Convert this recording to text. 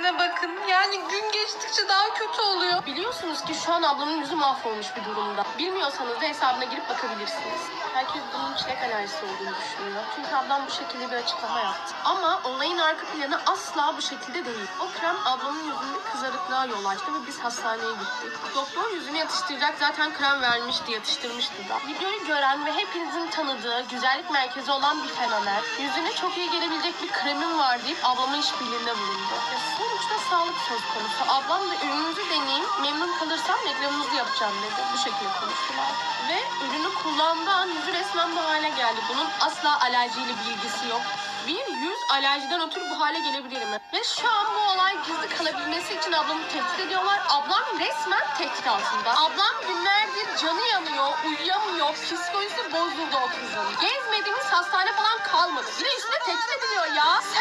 haline bakın. Yani gün geçtikçe daha kötü oluyor. Biliyorsunuz ki şu an ablamın yüzü mahvolmuş bir durumda. Bilmiyorsanız da hesabına girip bakabilirsiniz. Herkes bunun çilek alerjisi olduğunu düşünüyor. Çünkü ablam bu şekilde bir açıklama yaptı. Ama olayın arka planı asla bu şekilde değil. O krem ablamın yüzünde kızarıklığa yol açtı ve biz hastaneye gittik. Doktor yüzünü yatıştıracak zaten krem vermişti, yatıştırmıştı da. Videoyu gören ve hepinizin tanıdığı güzellik merkezi olan bir fenomen, yüzüne çok iyi gelebilecek bir kremim var deyip ablamın işbirliğinde bulundu. Ya sonuçta sağlık söz konusu. Ablam da ürününüzü deneyeyim, memnun kalırsam reklamınızı yapacağım dedi. Bu şekilde konuştular. Ve ürünü kullandığı an yüzü resmen bu hale geldi. Bunun asla alerjiyle bir yok. Bir yüz alerjiden ötürü bu hale gelebilir mi? Ve şu an bu olay gizli kalabilmesi için ablamı tehdit ediyorlar. Ablam resmen tehdit altında. Ablam günlerdir canı yanıyor, uyuyamıyor, psikolojisi bozuldu o kızın. Gezmediğimiz hastane falan kalmadı. Bir de üstüne tehdit ediliyor ya. Sen